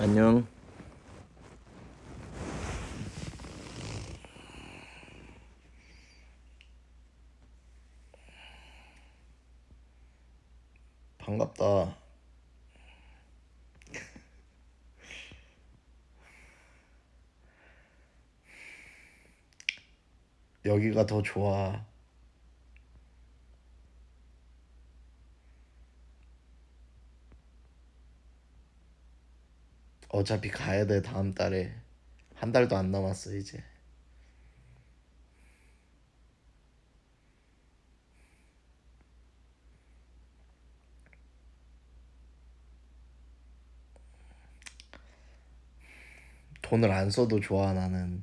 안녕. 반갑다. 여기가 더 좋아. 어차피 가야 돼, 다음 달에. 한 달도 안 남았어, 이제. 돈을 안 써도 좋아, 나는.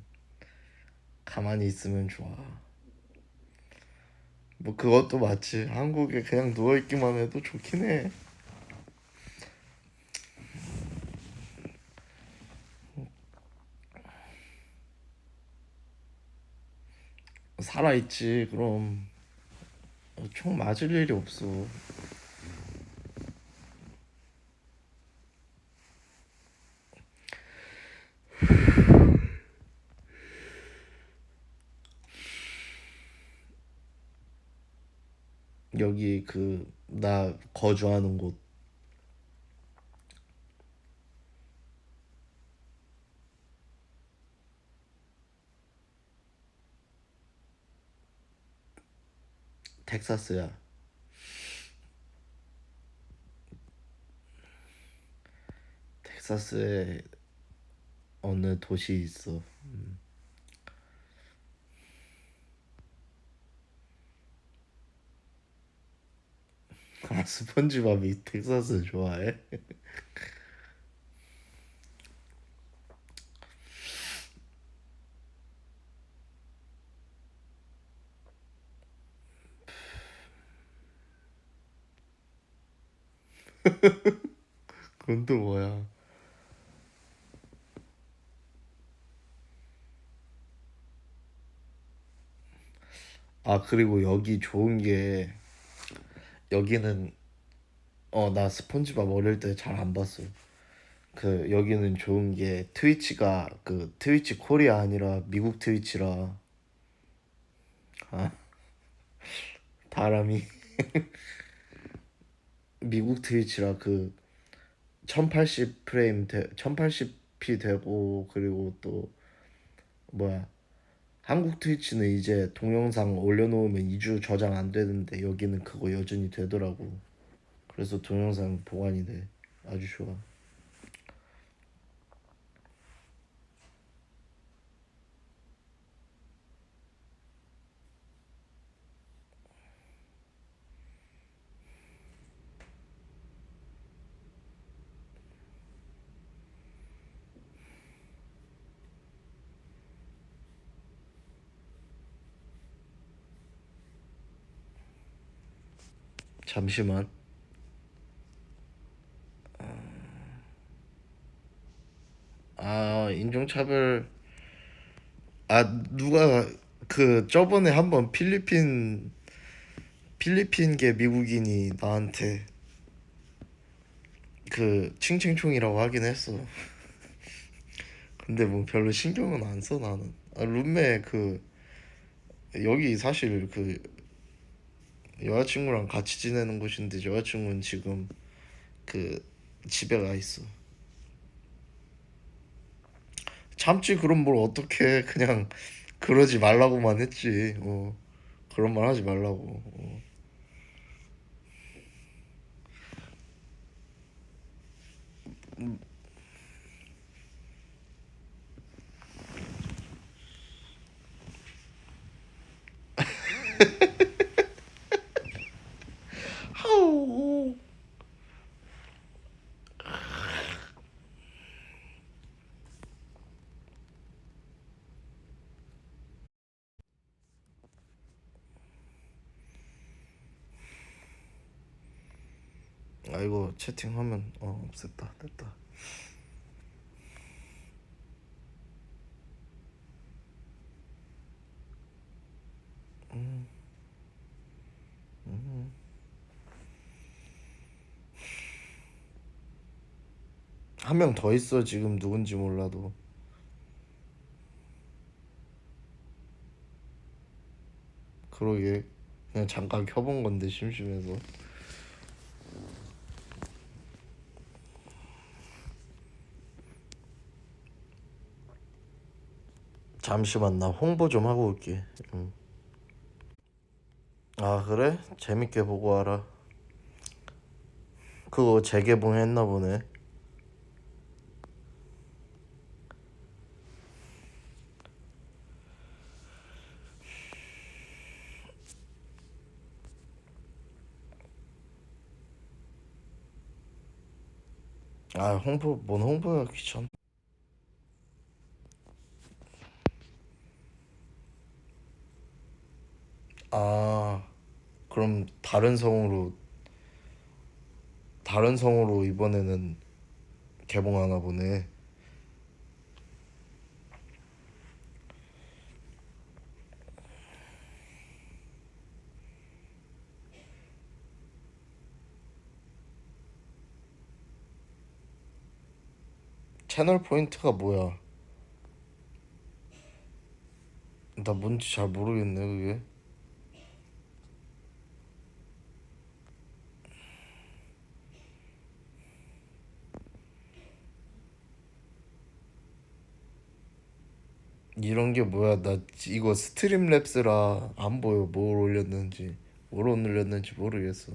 가만히 있으면 좋아. 뭐, 그것도 맞지. 한국에 그냥 누워있기만 해도 좋긴 해. 살아있지, 그럼. 총 맞을 일이 없어. 여기 그, 나 거주하는 곳. 텍사스야. 텍사스에 어느 도시 있어. 음. 아, 스펀지밥이 텍사스 좋아해? 그건 또 뭐야? 아, 그리고 여기 좋은 게 여기는 어, 나 스폰지밥 어릴 때 잘 안 봤어. 그 여기는 좋은 게 트위치가 그 트위치 코리아 아니라 미국 트위치라 아, 바람이 미국 트위치라 그 1080 프레임 되, 1080p 되고 그리고 또 뭐야 한국 트위치는 이제 동영상 올려놓으면 2주 저장 안 되는데 여기는 그거 여전히 되더라고. 그래서 동영상 보관이 돼. 아주 좋아. 잠시만. 아, 인종차별. 아, 누가 그 저번에 한번 필리핀 필리핀계 미국인이 나한테 그 칭칭총이라고 하긴 했어. 근데 뭐 별로 신경은 안 써 나는. 아, 룸메 그 여기 사실 그 여자친구랑 같이 지내는 곳인데 여자친구는 지금 그 집에 가 있어. 참지 그럼 뭘 어떻게 그냥 그러지 말라고만 했지. 어. 그런 말 하지 말라고. 어. 하우. 아이고 채팅하면 어 없앴다 됐다. 음. 음. 한명 더 있어 지금 누군지 몰라도 그러게 그냥 잠깐 켜본 건데 심심해서 잠시만 나 홍보 좀 하고 올게 응. 아 그래? 재밌게 보고 와라 그거 재개봉했나 보네 아 홍보 뭔 홍보야 귀찮 아 그럼 다른 성우로 다른 성우로 이번에는 개봉하나 보네. 채널 포인트가 뭐야? 나 뭔지 잘 모르겠네 그게 이런 게 뭐야? 나 이거 스트림랩스라 안 보여. 뭘 올렸는지 뭘 올렸는지 모르겠어.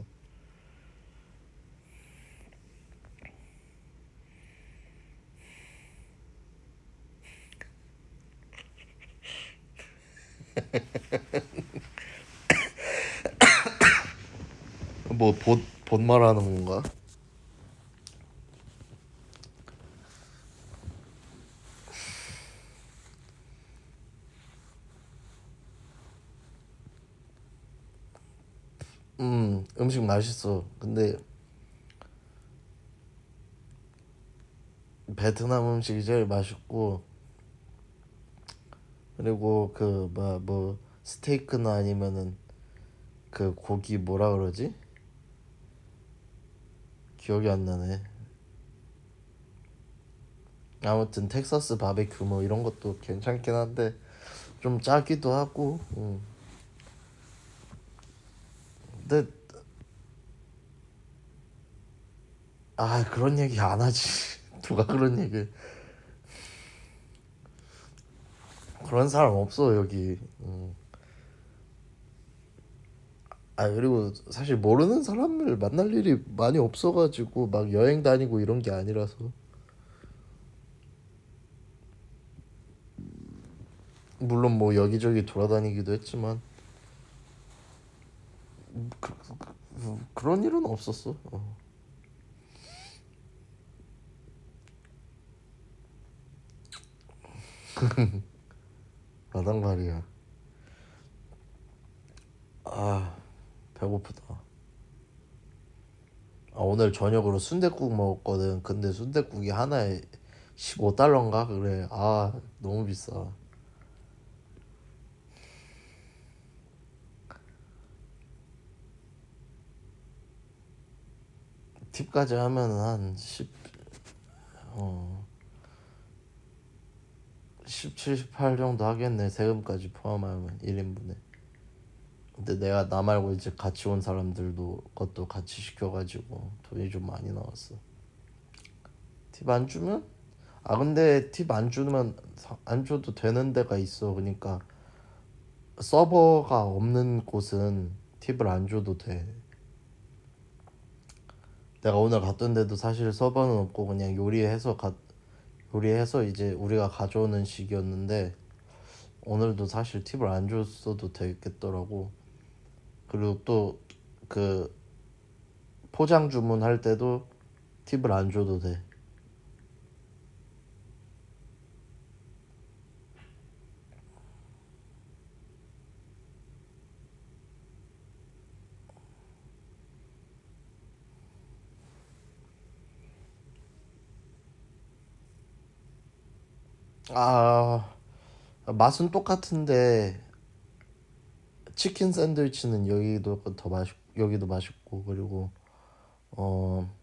뭐봇 봇 말하는 건가? 음 음식 맛있어 근데 베트남 음식이 제일 맛있고 그리고 그 뭐 뭐 스테이크나 아니면은 그 고기 뭐라 그러지? 기억이 안 나네. 아무튼 텍사스 바베큐 뭐 이런 것도 괜찮긴 한데 좀 짜기도 하고. 음. 근데 아 그런 얘기 안 하지. 누가 그런 얘기? 그런 사람 없어 여기. 음. 아 그리고 사실 모르는 사람을 만날 일이 많이 없어가지고 막 여행 다니고 이런 게 아니라서 물론 뭐 여기저기 돌아다니기도 했지만 그, 그, 런 일은 없었어. 어. 말이야. 아 배고프다. 아, 오늘 저녁으로 순댓국 먹었거든. 근데 순댓국이 하나에 15달러인가 그래. 아 너무 비싸. 팁까지 하면 한 10, 어, 17, 18 정도 하겠네. 세금까지 포함하면 1인분에. 근데 내가 나 말고 이제 같이 온 사람들도 그것도 같이 시켜가지고 돈이 좀 많이 나왔어. 팁 안 주면? 아 근데 팁 안 주면 안 줘도 되는 데가 있어. 그러니까 서버가 없는 곳은 팁을 안 줘도 돼. 내가 오늘 갔던 데도 사실 서버는 없고 그냥 요리해서 가 요리해서 이제 우리가 가져오는 식이었는데 오늘도 사실 팁을 안 줬어도 되겠더라고. 그리고 또 그 포장 주문할 때도 팁을 안 줘도 돼. 아, 맛은 똑같은데 치킨 샌드위치는 여기도 더 맛있 여기도 맛있고 그리고 어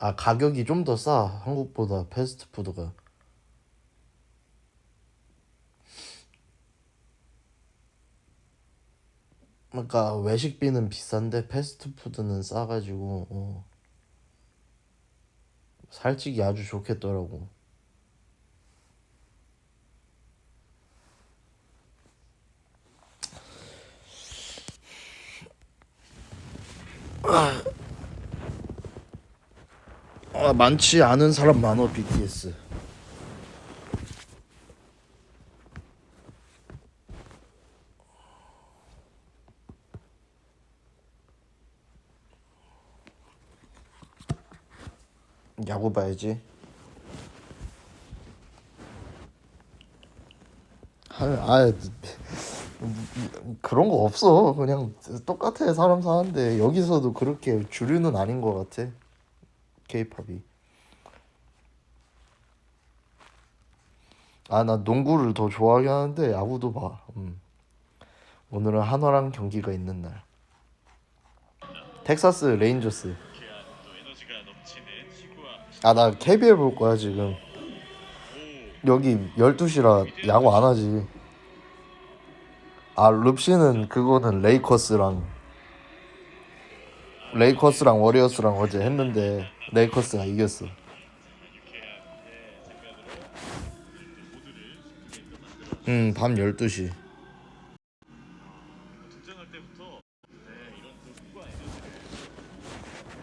아 가격이 좀 더 싸. 한국보다 패스트푸드가. 그러니까 외식비는 비싼데 패스트푸드는 싸가지고 어. 살찌기 아주 좋겠더라고 아, 많지 않은 사람 많어 BTS 야구 봐야지. 아, 아 그런 거 없어. 그냥 똑같아. 사람 사는데 여기서도 그렇게 주류는 아닌 것 같아. 케이팝이 아 나 농구를 더 좋아하긴 하는데 야구도 봐. 음. 오늘은 한화랑 경기가 있는 날. 텍사스 레인저스. 아 나 KBL 볼 거야 지금. 여기 12시라 야구 안 하지 아 룹시는 그거는 레이커스랑 레이커스랑 워리어스랑 어제 했는데 레이커스가 이겼어. 응 밤 12시 등장할 때부터 네, 이런 또 흥과 에너지를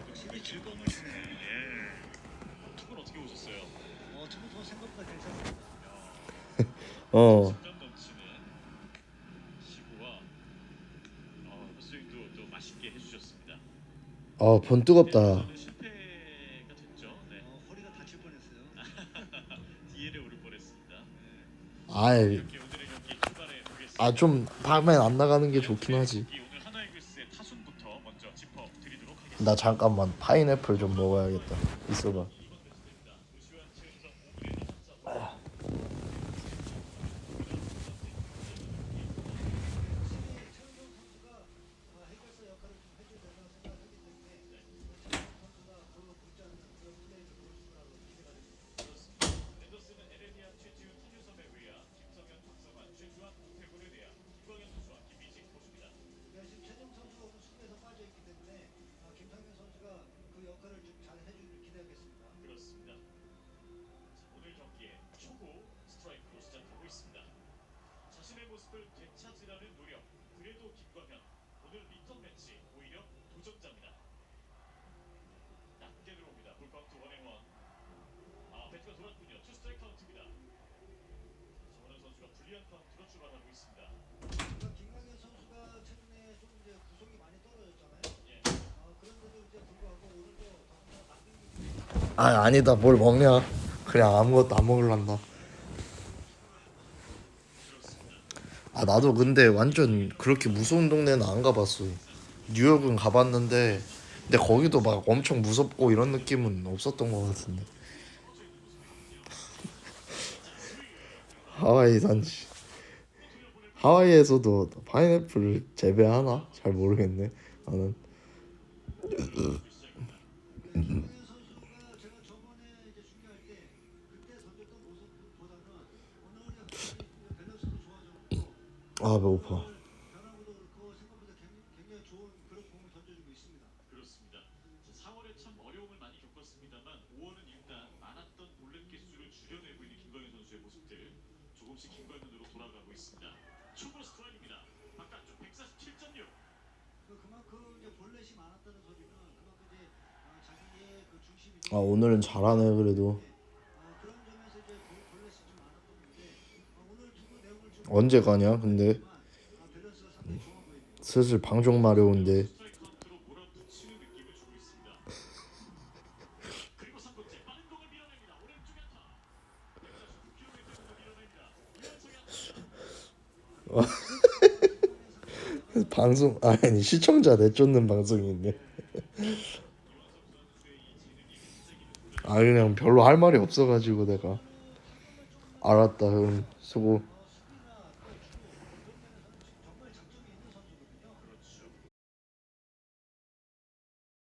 역시 즐거움을 주는 예. 투구는 어떻게 보셨어요? 어, 저부터 생각보다 괜찮습니다. 어 신감 넘치는 시구와 어, 스윙도 또 맛있게 해주셨습니다. 아, 번 뜨겁다. 저는 실패가 됐죠. 네. 어, 허리가 다칠 뻔했어요. DL에 오를 뻔 했습니다. 아이, 이렇게 오늘의 경기 출발해 보겠습니다. 아좀 밤엔 안 나가는 게 좋긴 하지. 나 잠깐만 파인애플 좀 먹어야겠다. 있어봐. 해결사 역할을 좀 해줘야 된다고 생각하기 때문에 최정 선수가 그 붙지 않는 그런 플레이를 보여줄 거라고 기대가 됩니다. 랜더스는 에레미안, 최지훈, 한유섬에 의하 김성현, 박성환, 최주환, 오태곤에 대한 김광현 선수와 김희진 포수입니다. 그러니까 지금 최정 선수가 오늘 수비에서 빠져있기 때문에 아, 김상현 선수가 그 역할을 좀 잘 해주길 기대하겠습니다. 그렇습니다. 자, 오늘 경기에 초구 스트라이크로 시작하고 있습니다. 자신의 모습을 되찾으려는 노력. 그래도 김광현 오늘 리턴 매치 오히려 도전자입니다. 낮게 들어옵니다. 볼 카운트 원앤원. 아 배트가 돌았군요. 투 스트라이크 카운트입니다. 정원현 선수가 불리한 카운트로 출발하고 있습니다. 그러니까 김광현 선수가 최근에 좀 이제 구속이 많이 떨어졌잖아요. 예. 어, 그런데도 이제 불구하고 오늘도 더군다나 남경기 아 아니다 뭘 먹냐? 그냥 아무것도 안 먹을란다. 아 나도 근데 완전 그렇게 무서운 동네는 안 가봤어. 뉴욕은 가봤는데 근데 거기도 막 엄청 무섭고 이런 느낌은 없었던 것 같은데. 하와이 산지. 하와이에서도 파인애플을 재배하나? 잘 모르겠네. 나는. 아 배고파. 그렇습니다. 4월에 참 어려움을 많이 겪었습니다만 5월은 일단 많았던 볼넷 개수를 줄여내고 있는 김광현 선수의 모습들 조금씩 김광현으로 돌아가고 있습니다. 초보 스트라이크입니다. 바깥쪽 147.6. 그 그만큼 이제 볼넷이 많았다는 소리는 그만큼 이제 어, 자기의 그 중심이 아 오늘은 잘하네 그래도. 어, 그런 점에서 이제 볼- 볼넷이 좀 많았던 건데 어, 오늘 두고 내용을 좀 언제 가냐 근데 아, 밸런스가 상당히 좋아 보입니다. 슬슬 방종 마려운데 스트라이크 카운트로 몰아붙이는 느낌을 주고 있습니다. 그리고 3번째 빠른 공을 밀어냅니다. 오른쪽에 타. 149km를 밀어냅니다. 오른쪽에 방송 아니 시청자 내쫓는 있네 아 그냥 별로 할 말이 없어가지고 내가. 알았다 그럼 수고